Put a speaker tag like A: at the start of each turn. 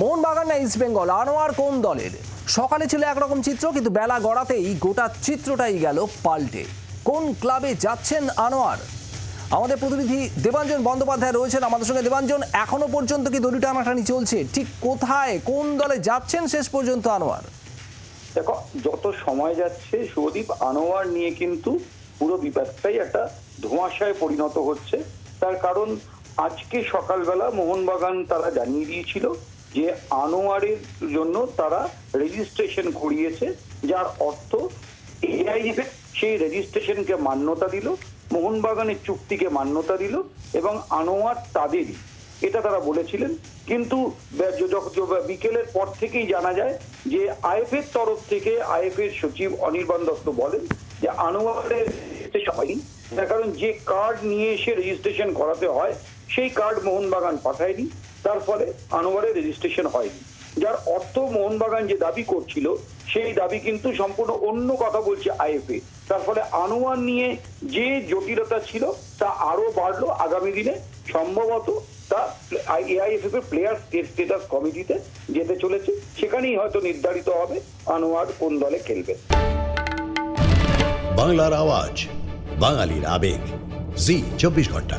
A: মোহনবাগান না ইস্ট বেঙ্গল আনোয়ার কোন দলের? সকালে ছিল একরকম চিত্র, কিন্তু বেলা গড়াতেই গোটা চিত্রটাই গেল পাল্টে। কোন ক্লাবে যাচ্ছেন আনোয়ার? আমাদের প্রতিনিধি দেবাঞ্জন বন্দ্যোপাধ্যায় রয়েছেন আমাদের সঙ্গে। দেবাঞ্জন, এখনও পর্যন্ত কি দড়ি টানাটানি চলছে? ঠিক কোথায়, কোন দলে যাচ্ছেন শেষ পর্যন্ত আনোয়ার?
B: দেখো, যত সময় যাচ্ছে সুদীপ আনোয়ার নিয়ে কিন্তু পুরো বিপাকটাই একটা ধোঁয়াশায় পরিণত হচ্ছে। তার কারণ, আজকে সকালবেলা মোহনবাগান তারা জানিয়ে দিয়েছিল যে আনোয়ারের জন্য তারা রেজিস্ট্রেশন করিয়েছে, যার অর্থ এআইএফ সেই রেজিস্ট্রেশনকে মান্যতা দিল, মোহনবাগানের চুক্তিকে মান্যতা দিল এবং আনোয়ার তাদেরই, এটা তারা বলেছিলেন। কিন্তু বিকেলের পর থেকেই জানা যায় যে আইএফের তরফ থেকে আইএফের সচিব অনির্বাণ দত্ত বলেন যে আনোয়ারের হয়নি কারণ যে কার্ড নিয়ে এসে রেজিস্ট্রেশন করাতে হয়, সেই কার্ড মোহনবাগান পাঠায়নি। তার ফলে আনোয়ারের রেজিস্ট্রেশন হয়নি যার অর্থ মোহনবাগান যে দাবি করছিল, সেই দাবি কিন্তু সম্পূর্ণ অন্য কথা বলছে আইএফএ। তার ফলে আনোয়ার নিয়ে যে জটিলতা ছিল, তা আরও বাড়লো আগামী দিনে। সম্ভবত তা এআইএফএফ এর প্লেয়ার স্টেটাস কমিটিতে যেতে চলেছে। সেখানেই হয়তো নির্ধারিত হবে আনোয়ার কোন দলে খেলবে।
C: বাংলার আওয়াজ, বাঙালির আবেগ। জি, চব্বিশ ঘণ্টা।